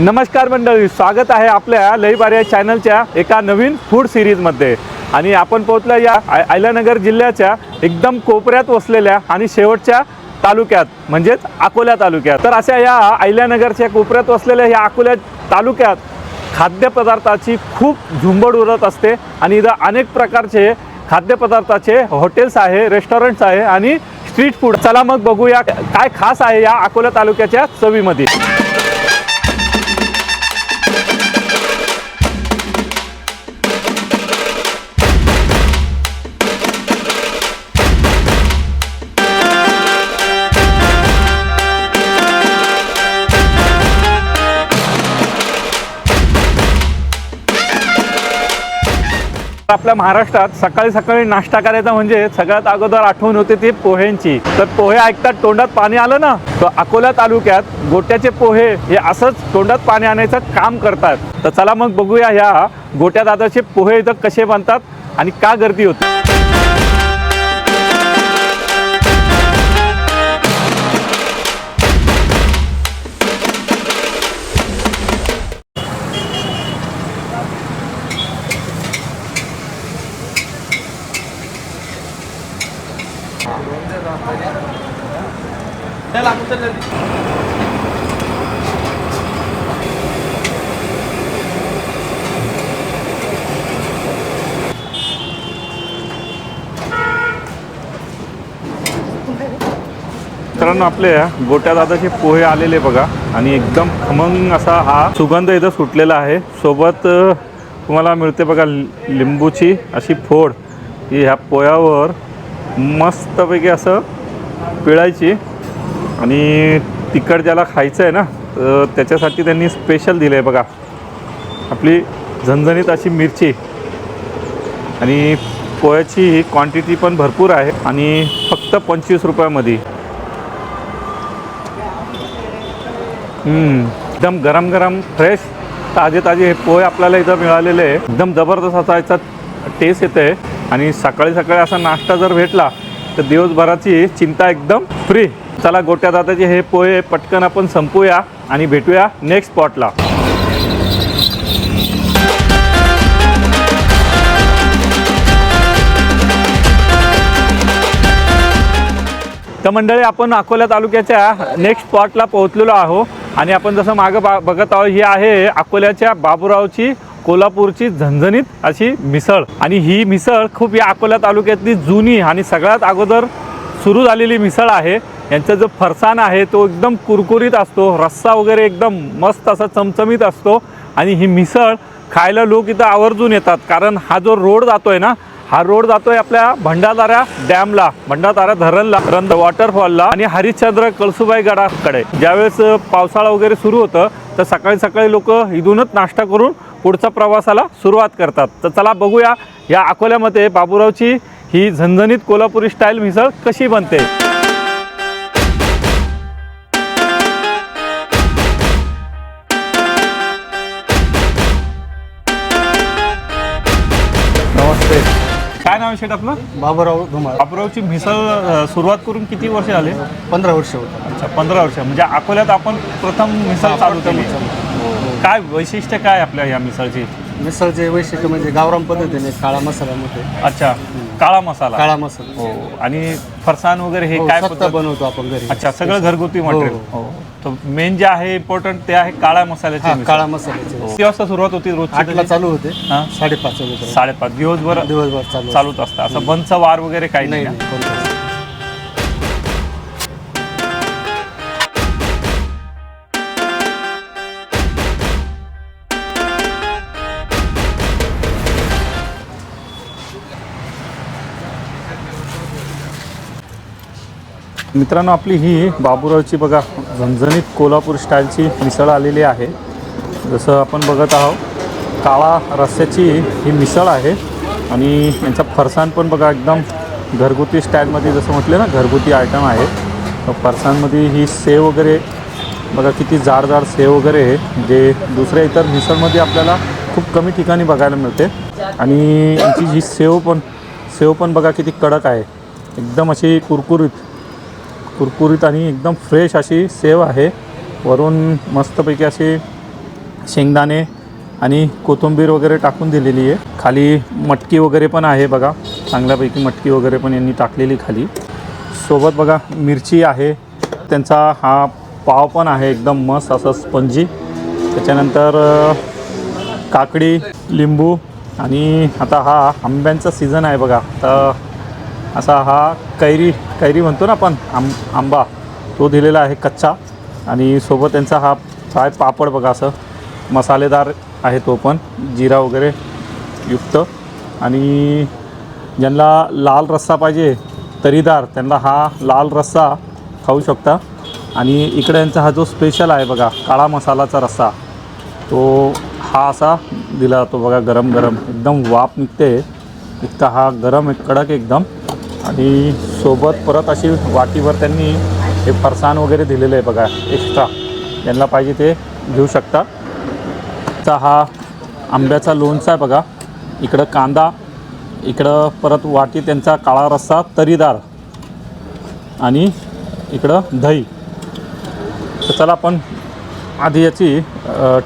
नमस्कार मंडळी स्वागत आहे आपल्या लईबार या चॅनलच्या एका नवीन फूड सिरीजमध्ये आणि आपण पोहोचलो या अहिल्यानगर आयलानगर जिल्ह्याच्या एकदम कोपऱ्यात वसलेल्या आणि शेवटच्या तालुक्यात म्हणजेच अकोला तालुक्यात. तर अशा या आयल्यानगरच्या कोपऱ्यात वसलेल्या या अकोल्या तालुक्यात खाद्यपदार्थाची खूप झुंबड उरत असते. आणि इथं अनेक प्रकारचे खाद्यपदार्थाचे हॉटेल्स आहे रेस्टॉरंट्स आहे आणि स्ट्रीट फूड चला मग बघूया काय खास आहे या अकोला तालुक्याच्या चवीमध्ये. आपल्या महाराष्ट्रात सकाळी सकाळी नाश्ता करायचा म्हणजे सगळ्यात अगोदर आठवण होते ती पोह्यांची. तर पोहे ऐकतात तोंडात पाणी आलं ना? तर अकोला तालुक्यात गोट्याचे पोहे हे असंच तोंडात पाणी आणायचं काम करतात. तर चला मग बघूया ह्या गोट्या दादाचे पोहे इथं कसे बनतात आणि का गर्दी होते. मित्रांनो आपले गोट्या दादाचे पोहे आलेले बघा. आणि एकदम खमंग असा हा सुगंध इथं सुटलेला आहे. सोबत तुम्हाला मिळते बघा लिंबूची अशी फोड. ही ह्या पोह्यावर मस्तपैकी असं पिळायची. आणि तिखट ज्याला खायचं आहे ना तर त्याच्यासाठी त्यांनी स्पेशल दिलं आहे बघा. आपली झणझणीत अशी मिरची. आणि पोह्याची ही क्वांटिटी पण भरपूर आहे. आणि फक्त पंचवीस रुपयामध्ये. एकदम गरम गरम फ्रेश ताजे ताजे हे पोहे आपल्याला इथं मिळालेले आहे. एकदम जबरदस्त असा याचा टेस्ट येते. आणि सकाळी सकाळी असा नाश्ता जर भेटला तर दिवसभराची चिंता एकदम फ्री चला गोट्या दादाचे हे पोहे पटकन आपण संपूया आणि भेटूया नेक्स्ट स्पॉटला तर मंडळी आपण अकोला तालुक्याच्या नेक्स्ट स्पॉटला पोहोचलेलो आहो आणि आपण जसं मागं बा बघत आहोत ही आहे अकोल्याच्या बाबुरावची कोल्हापूरची झणझणीत अशी मिसळ. आणि ही मिसळ खूप या अकोला तालुक्यातली जुनी आणि सगळ्यात अगोदर सुरू झालेली मिसळ आहे. यांचा जो फरसाण आहे तो एकदम कुरकुरीत असतो रस्सा वगैरे एकदम मस्त असा चमचमीत असतो. आणि ही मिसळ खायला लोक इथं आवर्जून येतात कारण हा जो रोड जातो आहे ना हा रोड जातोय आपल्या भंडारदारा डॅमला. भंडारदारा धरणला रंद वॉटरफॉलला आणि हरिश्चंद्र कळसुबाई गडाकडे. ज्यावेळेस पावसाळा वगैरे सुरू होतं तर सकाळी सकाळी लोक इथूनच नाश्ता करून पुढच्या प्रवासाला सुरुवात करतात. तर चला बघूया या अकोल्यामध्ये बाबूरावची ही झणझणीत कोल्हापुरी स्टाईल मिसळ कशी बनते? काय नाव आहे शेट आपलं? बाबूराव धुमाळ. बाबूरावची मिसळ सुरुवात करून किती वर्ष झाले पंधरा वर्ष होतं. अच्छा पंधरा वर्ष. म्हणजे अकोल्यात आपण प्रथम मिसळ चालू केली. काय वैशिष्ट्य काय आपल्या या मिसळची? मिसळचे वैशिष्ट्य म्हणजे गावराम पद्धतीने काळा मसाल्यामध्ये अच्छा काळा मसाला. काळा मसाला. हो. आणि फरसाण वगैरे हे हो, काय स्वतः पद्धत? बनवतो आपण घरी. अच्छा सगळं घरगुती हो, मटेरियल. हो. तर मेन जे आहे इम्पॉर्टंट ते आहे काळ्या मसाल्याची हा मिसळ. काळा मसाल्याचे किती वाजता सुरुवात होती आठला? चालू होते हा? साडेपाच वाजेपर्यंत साडेपाच दिवसभर दिवसभर चालू चालूच असतं असं बंदचा वार वगैरे काही नाही नाही नाही कोणतं. मित्रांनो आपली ही बाबुरावची बघा झणझणीत कोल्हापूर स्टाईलची मिसळ आलेली आहे. जसं आपण बघत आहोत काळा रस्स्याची ही मिसळ आहे. आणि यांचा फरसाण पण बघा एकदम घरगुती स्टाईलमध्ये जसं म्हटलं ना घरगुती आयटम आहे. फरसाणमध्ये ही सेव वगैरे बघा किती जाड जाड सेव वगैरे आहे जे दुसऱ्या इतर मिसळमध्ये आपल्याला खूप कमी ठिकाणी बघायला मिळते. आणि यांची जी सेव पण सेव पण बघा किती कडक आहे. एकदम अशी कुरकुरीत कुरकुरीत आणि एकदम फ्रेश अशी सेव आहे. वरून मस्तपैकी अशी शेंगदाणे आणि कोथिंबीर वगैरे टाकून दिलेली आहे. खाली मटकी वगैरे पण आहे बघा. चांगल्यापैकी मटकी वगैरे पण यांनी टाकलेली खाली. सोबत बघा मिरची आहे. त्यांचा हा पाव पण आहे एकदम मस्त असं स्पंजी त्याच्यानंतर काकडी लिंबू आणि आता हा आंब्यांचा सीझन आहे बघा. तर असा हा कैरी कैरी म्हणतो ना आपण आंब आंबा तो दिलेला आहे कच्चा. आणि सोबत त्यांचा हा फ्राय पापड बघा असं मसालेदार आहे तो पण जिरा वगैरे युक्त. आणि ज्यांना लाल रस्सा पाहिजे तरीदार त्यांना हा लाल रस्सा खाऊ शकता. आणि इकडे यांचा हा जो स्पेशल आहे बघा काळा मसालाचा रस्सा तो हा असा दिला जातो बघा गरम गरम एकदम वाफ निघते. इतका हा गरम एक कडक एकदम. आणि सोबत परत अशी वाटीवर त्यांनी हे फरसाण वगैरे दिलेलं आहे बघा एक्स्ट्रा यांना पाहिजे ते घेऊ शकता. तर हा आंब्याचा लोणचा आहे बघा. इकडं कांदा इकडं परत वाटी त्यांचा काळा रस्सा तरीदार आणि इकडं दही. तर चला आपण आधी याची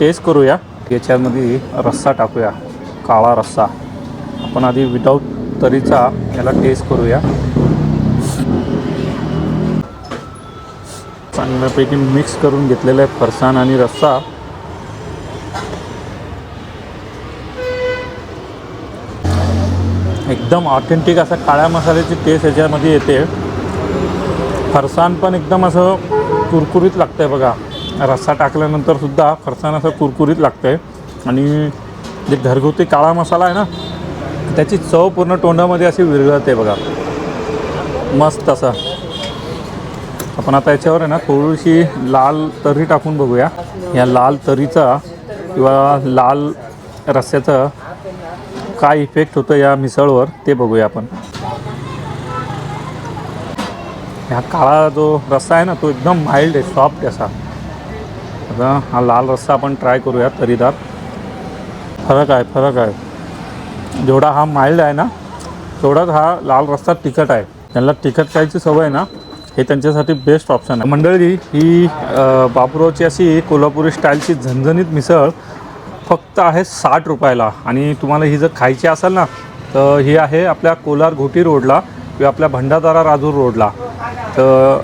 टेस्ट करूया. याच्यामध्ये रस्सा टाकूया काळा रस्सा. आपण आधी विदाऊट तरीचा याला टेस्ट करूया. चांगल्यापैकी मिक्स करून घेतलेलं आहे फरसाण आणि रस्सा. एकदम ऑथेंटिक असा काळ्या मसाल्याची टेस्ट याच्यामध्ये येते. फरसाण पण एकदम असं कुरकुरीत लागतं आहे बघा. रस्सा टाकल्यानंतर सुद्धा फरसाण असं कुरकुरीत लागतं आहे आणि जे घरगुती काळा मसाला आहे ना त्याची चव पूर्ण तोंडामध्ये अशी विरघळते बघा. मस्त असं. आपण आता याच्यावर आहे ना थोडीशी लाल तर्री टाकून बघूया. या लाल तरीचा किंवा लाल रस्स्याचा काय इफेक्ट होतं या मिसळवर ते बघूया आपण. ह्या काळा जो रस्सा आहे ना तो एकदम माइल्ड आहे सॉफ्ट असा. आता हा लाल रस्सा आपण ट्राय करूया तरीदार. फरक आहे फरक आहे. जेवढा हा माइल्ड आहे ना तेवढाच हा लाल रस्ता तिखट आहे. त्यांना तिखट खायची सवय आहे ना हे त्यांच्यासाठी बेस्ट ऑप्शन आहे. मंडळी ही अ, बाबुरावची अशी कोल्हापुरी स्टाईलची झणझणीत मिसळ फक्त आहे साठ रुपयाला. आणि तुम्हाला ही जर खायची असेल ना तर ही आहे आपल्या कोलार घोटी रोडला किंवा आपल्या भंडारदारा राजूर रोडला. तर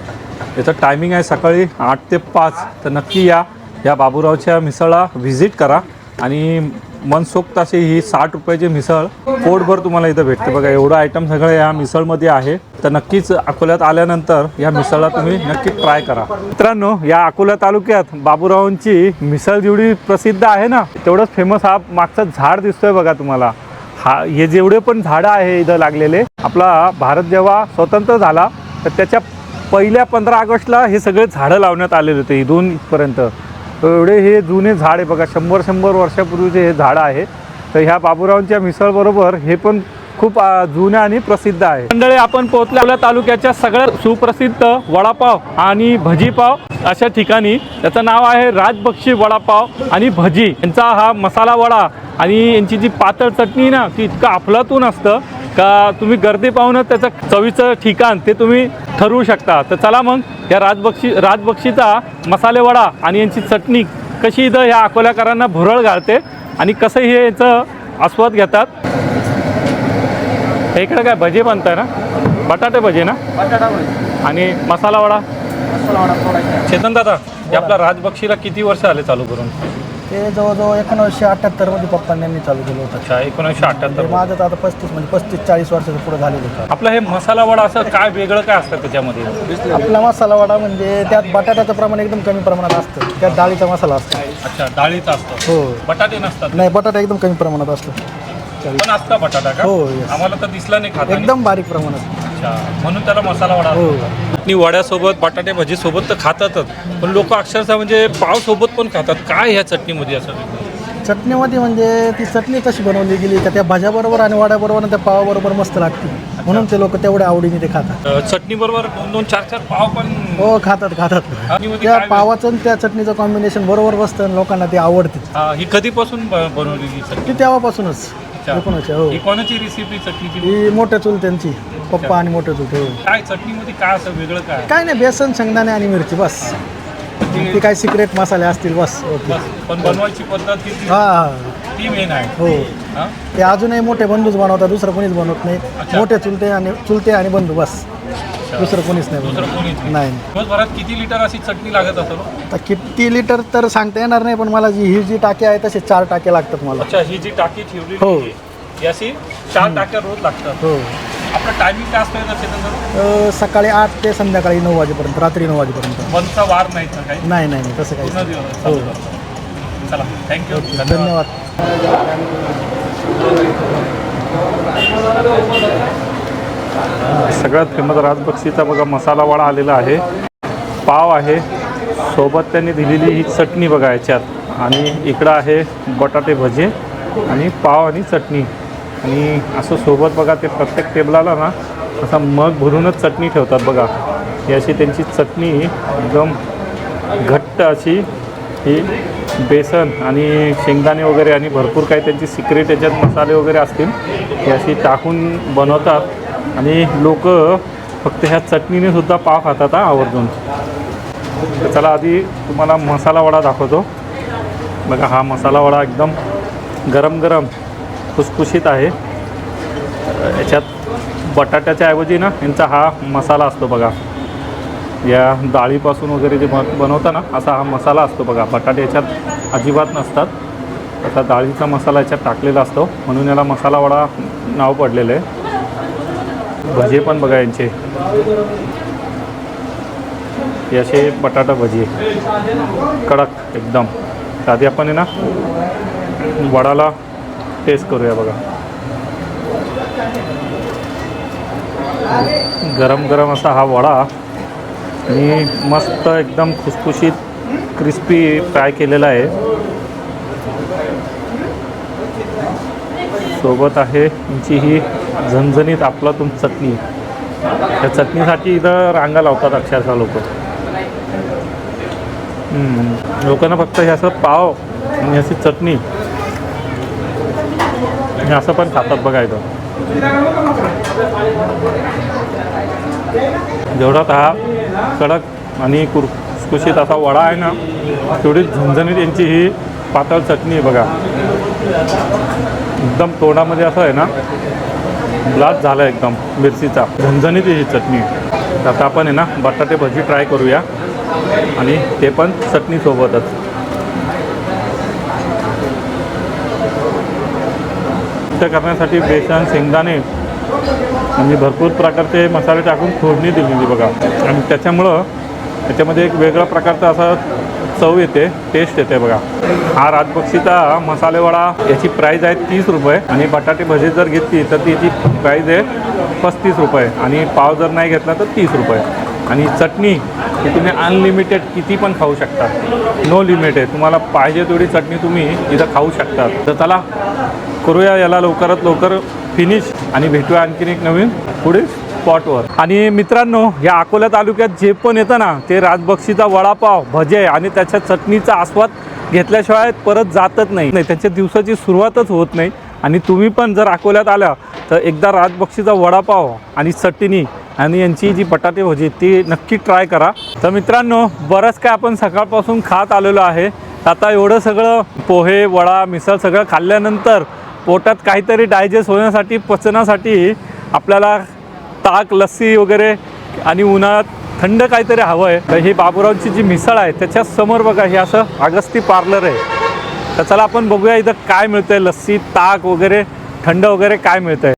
याचं टायमिंग आहे सकाळी आठ ते पाच. तर नक्की या या बाबूरावच्या मिसळला व्हिजिट करा. आणि मनसोक्त अशी ही साठ रुपयाची मिसळ पोटभर तुम्हाला इथं भेटते. बघा एवढं आयटम सगळं या मिसळमध्ये आहे. तर नक्कीच अकोल्यात आल्यानंतर या मिसळला तुम्ही नक्की ट्राय करा. मित्रांनो या अकोला तालुक्यात बाबूरावांची मिसळ जेवढी प्रसिद्ध आहे ना तेवढंच फेमस हा मागचं झाड दिसतोय बघा तुम्हाला. हा हे जेवढे पण झाडं आहे इथं लागलेले आपला भारत जेव्हा स्वतंत्र झाला तर त्याच्या पहिल्या पंधरा ऑगस्टला हे सगळे झाडं लावण्यात आलेले होते इथून इथपर्यंत. एवढे हे जुने झाड आहे बघा शंभर शंभर वर्षापूर्वीचे हे झाडं आहे. तर ह्या बाबूरावांच्या मिसळबरोबर हे पण खूप जुन्या जुने आणि प्रसिद्ध आहे. मंडळी आपण पोहोचल्या तालुक्याच्या सगळ्यात सुप्रसिद्ध वडापाव आणि भजीपाव अशा ठिकाणी. त्याचं नाव आहे राजबक्षी वडापाव आणि भजी. यांचा हा मसाला वडा आणि यांची जी पातळ चटणी ना ती इतकं अफलातून असतं. का तुम्ही गर्दी पाहूनच त्याचं चवीचं ठिकाण ते तुम्ही ठरवू शकता. तर चला मग या राजबक्षी राजबक्षीचा मसाले वडा आणि यांची चटणी कशी इथं ह्या अकोल्याकरांना भुरळ घालते आणि कसं हे याचं आस्वाद घेतात. इकडे काय भजी बनताय ना? बटाटे भजी ना? बटाटा आणि मसाला वडा? मसाला वडा दादा हे आपला राजबक्षीला किती वर्ष आले चालू करून? ते जवळजवळ एकोणीसशे अठ्ठ्याहत्तरमध्ये पप्पांनी यांनी चालू केलं होतं. अच्छा एकोणीसशे अठ्ठ्याहत्तर माझं तर आता पस्तीस म्हणजे पस्तीस चाळीस वर्षाचं पुढे झालेलं होतं. आपलं हे मसाला वडा असं काय वेगळं काय असतं त्याच्यामध्ये? आपला मसाला वडा म्हणजे त्यात बटाट्याचं प्रमाण एकदम कमी प्रमाणात असतं. त्यात डाळीचा मसाला असतो. अच्छा डाळीचं असतं. हो. बटाटे नसतात. नाही बटाटा एकदम कमी प्रमाणात असतो. पण असतं बटाटा का? हो, yes. आम्हाला तर दिसला नाही खाता एकदम बारीक प्रमाणात. अच्छा. म्हणून त्याला मसाला वडा हो. चटणी वड्यासोबत बटाटे भजी सोबत तर खातातच. पण लोक अक्षरशः म्हणजे पाव सोबत पण खातात. काय ह्या चटणीमध्ये असं? चटणीमध्ये म्हणजे ती चटणी कशी बनवली गेली का त्या भाज्याबरोबर आणि वड्याबरोबर आणि त्या पावाबरोबर मस्त लागते. म्हणून ते लोक तेवढ्या आवडीने ते खातात. चटणी बरोबर दोन दोन चार चार पाव पण हो खातात खातात. चटणीमध्ये त्या काय पावाचं आणि त्या चटणीचं कॉम्बिनेशन बरोबर बसतं आणि लोकांना ते आवडते. हा, ही कधीपासून ब- बनवलेली चटणी? ती तेव्हापासूनच. अच्छा. हो ही. कोणाची रेसिपी चटणीची? ही मोठ्या चूल त्यांची. पप्पा आणि मोठ्या चूल हो. काय चटणीमध्ये काय असं वेगळं काय? काय नाही बेसन शेंगदाणे आणि मिरची बस. ती काय सिक्रेट मसाले असतील बस. ओके. बस. पण बनवायची पद्धत ही ती- हा हा. ती मेन आहे. हो. हा? ते अजूनही मोठे बंधूच बनवतात दुसरं कोणीच बनवत नाही अच्छा. मोठे चुलते आणि चुलते आणि बंधू बस. दुसरं कोणीच नाही दुसरं. कोणीच नाही. नाही. दिवसभरात किती लिटर अशी चटणी लागत असेल आता किती लिटर तर सांगता येणार नाही पण मला जी ही जी टाकी आहे तसे चार टाके लागतात मला. अच्छा ही जी टाकी ठेवलेली हो. ही अशी चार टाक्या रोज लागतात. हो. आपलं टायमिंग काय असतं अ, सकाळी आठ ते संध्याकाळी नऊ वाजेपर्यंत रात्री नऊ वाजेपर्यंत. बंदचा वार नाही तर काही? नाही नाही नाही तसं काही पूर्ण दिवस. हो. चालू असतं. चला थँक्यू धन्यवाद. सगळ्यात फेमस राजबक्षीचा बघा मसाला वडा आलेला आहे. पाव आहे. सोबत त्यांनी दिलेली ही चटणी बघा याच्यात. आणि इकडं आहे बटाटे भजे आणि पाव आणि चटणी. आणि असं सोबत बघा ते प्रत्येक टेबलाला ना असा मग भरूनच चटणी ठेवतात बघा. ही अशी त्यांची चटणी एकदम घट्ट अशी ही बेसन आणि शेंगदाणे वगैरे आणि भरपूर काही त्यांची सिक्रेट याच्यात मसाले वगैरे असतील हे अशी टाकून बनवतात. आणि लोक फक्त ह्या चटणीने सुद्धा पाव खातात हा आवर्जून. तर चला आधी तुम्हाला मसाला वडा दाखवतो. बघा हा मसाला वडा एकदम गरम गरम खुसखुशीत आहे. याच्यात बटाट्याच्या ऐवजी ना यांचा हा मसाला असतो बघा. या डाळीपासून वगैरे जे बनवता ना असा हा मसाला असतो बघा. बटाटे याच्यात अजिबात नसतात. असा डाळीचा मसाला याच्यात टाकलेला असतो. म्हणून याला मसाला वडा नाव पडलेलं आहे. भजे पण बघा यांचे. हे असे बटाटा भजी. कडक एकदम. आधी आपण आहे ना वडाला टेस्ट करूया बघा. गरम गरम असा हा वडा. आणि मस्त एकदम खुसखुशीत क्रिस्पी फ्राय केलेला आहे. सोबत आहे यांची ही झणझणीत आपलातून चटणी. त्या चटणीसाठी इथं रांगा लावतात अक्षरशः लोक. लोकांना फक्त हे असं पाव आणि अशी चटणी. हे असं पण खातात बघा इथं. जेवढा हा कडक आणि कुरकुशीत असा वडा आहे ना तेवढी झणझणीत यांची ही पातळ चटणी आहे बघा. एकदम तोंडामध्ये असं आहे ना ब्लास्ट झाला एकदम मिरचीचा. झणझणीत आहे ही चटणी. तर आता आपण आहे ना बटाटे भजी ट्राय करूया. आणि ते पण चटणीसोबतच ते करण्यासाठी बेसन शेंगदाणे आणि भरपूर प्रकारचे मसाले टाकून फोडणी दिलेली बघा. आणि त्याच्यामुळं त्याच्यामध्ये एक वेगळा प्रकारचा असा चव येते टेस्ट येते बघा. हा राजबक्षीचा मसालेवडा याची प्राईज आहे तीस रुपये. आणि बटाटे भजी जर घेतली तर त्याची प्राईज आहे पस्तीस रुपये. आणि पाव जर नाही घेतला तर तीस रुपये. आणि चटणी ही तुम्ही अनलिमिटेड किती पण खाऊ शकता. नो लिमिट आहे. तुम्हाला पाहिजे तेवढी चटणी तुम्ही इथं खाऊ शकता. तर चला करूया याला लवकरात लवकर फिनिश आणि भेटूया आणखीन एक नवीन पुढे. स्पॉटवर आणि मित्रांनो या अकोला तालुक्यात जे पण येतं ना ते राजबक्षीचा वडापाव भजे आणि त्याच्या चटणीचा आस्वाद घेतल्याशिवाय परत जातच नाही. नाही त्याच्या दिवसाची सुरुवातच होत नाही. आणि तुम्ही पण जर अकोल्यात आल्या तर एकदा राजबक्षीचा वडापाव आणि चटणी आणि यांची जी बटाटे भजी ती नक्की ट्राय करा. तर मित्रांनो बरंच काय आपण सकाळपासून खात आलेलो आहे. आता एवढं सगळं पोहे वडा मिसळ सगळं खाल्ल्यानंतर पोटात काहीतरी डायजेस्ट होण्यासाठी पचनासाठी आपल्याला ताक लस्सी वगैरे आणि उन्हाळ्यात थंड काहीतरी हवं आहे तर ही बाबुरावची जी मिसळ आहे त्याच्यासमोर बघा हे असं अगस्ती पार्लर आहे. तर चला आपण बघूया इथं काय मिळतंय. लस्सी ताक वगैरे थंड वगैरे काय मिळतंय.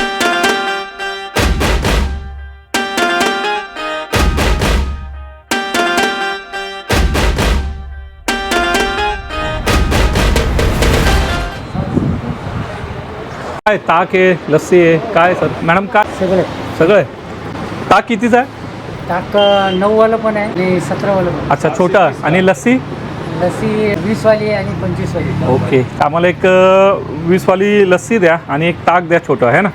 काय ताक आहे लस्सी आहे काय सर? मॅडम काय? सगळं. सगळं आहे? ताक कितीचं आहे? टाक नऊवालं पण आहे आणि सतरावालं पण अच्छा छोटा. आणि लस्सी? लसी वीसवाली आहे आणि पंचवीसवाली. ओके. आम्हाला एक अ, वीसवाली लस्सी द्या आणि एक ताक द्या छोटं आहे ना?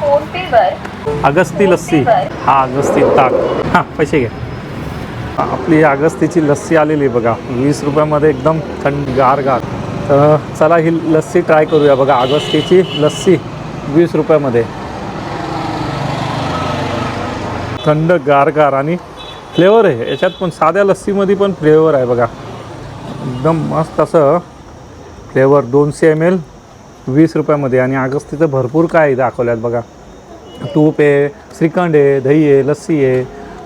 फोन पे वर अगस्ती लस्सी. हा अगस्ती ताक. हां पैसे घ्या. हा, आपली अगस्तीची लस्सी आलेली आहे बघा. वीस रुपयामध्ये एकदम थंड गार गार. तर चला ही लस्सी ट्राय करूया बघा. अगस्तीची लस्सी वीस रुपयामध्ये. थंड गार गार आणि फ्लेवर आहे. याच्यात पण साध्या लस्सीमध्ये पण फ्लेवर आहे बघा. एकदम मस्त असं फ्लेवर दोनशे एम एल वीस रुपयामध्ये. आणि अगस्तीचं भरपूर काय आहे दाखवल्यात बघा. तूप आहे श्रीखंड आहे दही आहे लस्सी आहे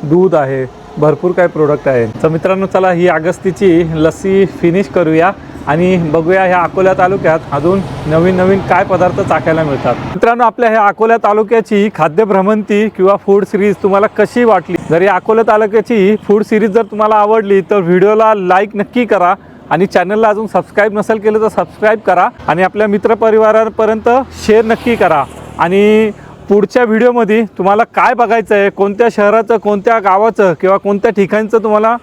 दूध आहे भरपूर काय प्रोडक्ट आहे. तर मित्रांनो चला ही अगस्तीची लस्सी फिनिश करूया. आणि बघूया ह्या अकोला तालुक्यात अजून नवीन नवीन काय पदार्थ चाखायला मिळतात. मित्रांनो आपल्या ह्या अकोला तालुक्याची खाद्य भ्रमंती किंवा फूड सिरीज तुम्हाला कशी वाटली? जर या अकोला तालुक्याची फूड सिरीज जर तुम्हाला आवडली तर व्हिडिओला लाईक नक्की करा आणि चॅनलला अजून सबस्क्राईब नसेल केलं तर सबस्क्राईब करा आणि आपल्या मित्रपरिवारापर्यंत शेअर नक्की करा. आणि पुढच्या व्हिडिओमध्ये तुम्हाला काय बघायचं आहे कोणत्या शहराचं कोणत्या गावाचं किंवा कोणत्या ठिकाणचं तुम्हाला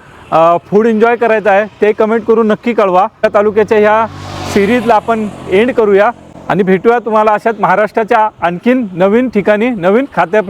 फूड एन्जॉय करायचं आहे ते कमेंट करून नक्की कळवा. त्या तालुक्याच्या ह्या सिरीजला आपण एंड करूया आणि भेटूया तुम्हाला अशाच महाराष्ट्राच्या आणखीन नवीन ठिकाणी नवीन खाद्य